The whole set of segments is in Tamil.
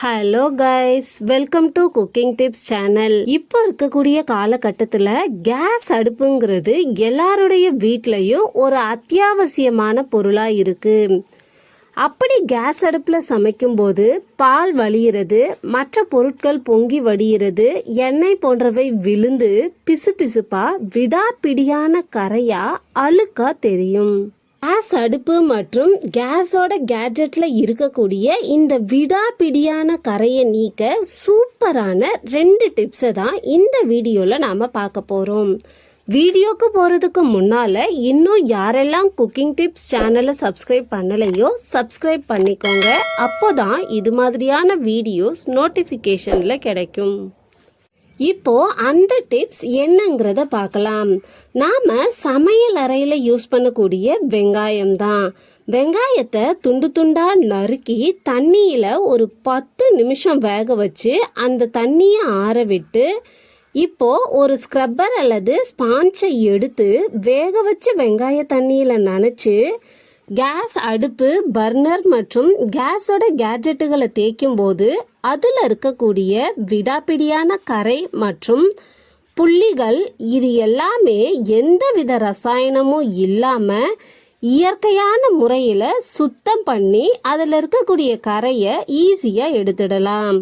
Hello guys welcome to cooking tips channel இப்போ இருக்கக்கூடிய காலகட்டத்தில் கேஸ் அடுப்புங்கிறது எல்லாருடைய வீட்லேயும் ஒரு அத்தியாவசியமான பொருளாக இருக்குது அப்படி கேஸ் அடுப்பில் சமைக்கும்போது பால் வழியிறது மற்ற பொருட்கள் பொங்கி வடிகிறது எண்ணெய் போன்றவை விழுந்து பிசுபிசுப்பா விடாப்பிடியான கரையாக அழுக்காக தெரியும். கேஸ் அடுப்பு மற்றும் கேஸோட கேட்ஜெட்ல இருக்கக்கூடிய இந்த விடாபிடியான கரையை நீக்க சூப்பரான ரெண்டு டிப்ஸை தான் இந்த வீடியோவில் நாம் பார்க்க போகிறோம் வீடியோக்கு போகிறதுக்கு முன்னால் இன்னும் யாரெல்லாம் குக்கிங் டிப்ஸ் சேனலை சப்ஸ்கிரைப் பண்ணலையோ சப்ஸ்கிரைப் பண்ணிக்கோங்க. அப்போ தான் இது மாதிரியான வீடியோஸ் நோட்டிஃபிகேஷனில் கிடைக்கும். இப்போ அந்த டிப்ஸ் என்னங்கிறத பார்க்கலாம். நாம சமையல் அறையில யூஸ் பண்ணக்கூடிய வெங்காயம் தான். வெங்காயத்தை துண்டு துண்டா நறுக்கி தண்ணியில ஒரு பத்து நிமிஷம் வேக வச்சு அந்த தண்ணியை ஆற விட்டு இப்போ ஒரு ஸ்க்ரப்பர் அல்லது ஸ்பாஞ்சை எடுத்து வேக வச்ச வெங்காய தண்ணியில நனைச்சு கேஸ் அடுப்பு பர்னர் மற்றும் கேஸோட கேட்ஜெட்டுகளை தேய்க்கும் போது அதில் இருக்கக்கூடிய விடாப்பிடியான கரை மற்றும் புள்ளிகள் இது எல்லாமே எந்தவித ரசாயனமும் இல்லாமல் இயற்கையான முறையில் சுத்தம் பண்ணி அதில் இருக்கக்கூடிய கரையை ஈஸியாக எடுத்துடலாம்.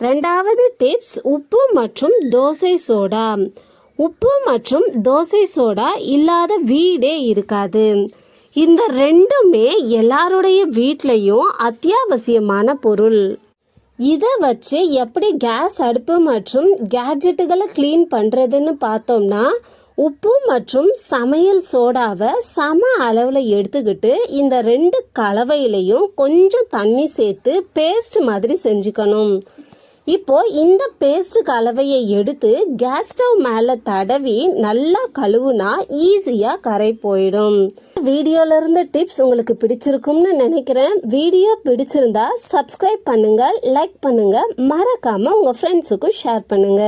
ரெண்டாவது டிப்ஸ் உப்பு மற்றும் தோசை சோடா. உப்பு மற்றும் தோசை சோடா இல்லாத வீடே இருக்காது. இந்த ரெண்டுமே எல்லாருடைய வீட்லேயும் அத்தியாவசியமான பொருள். இதை வச்சு எப்படி கேஸ் அடுப்பு மற்றும் கேட்ஜெட்டுகளை க்ளீன் பண்ணுறதுன்னு பார்த்தோம்னா உப்பு மற்றும் சமையல் சோடாவை சம அளவில் எடுத்துக்கிட்டு இந்த ரெண்டு கலவையிலையும் கொஞ்சம் தண்ணி சேர்த்து பேஸ்ட் மாதிரி செஞ்சுக்கணும். இப்போ இந்த பேஸ்ட் கலவையை எடுத்து கேஸ் ஸ்டவ் மேலே தடவி நல்லா கழுவுனா ஈஸியாக கரை போயிடும். வீடியோல டிப்ஸ் உங்களுக்கு பிடிச்சிருக்கும்னு நினைக்கிறேன். வீடியோ பிடிச்சிருந்தா சப்ஸ்கிரைப் பண்ணுங்க லைக் பண்ணுங்க. மறக்காம உங்க ஃப்ரெண்ட்ஸுக்கும் ஷேர் பண்ணுங்க.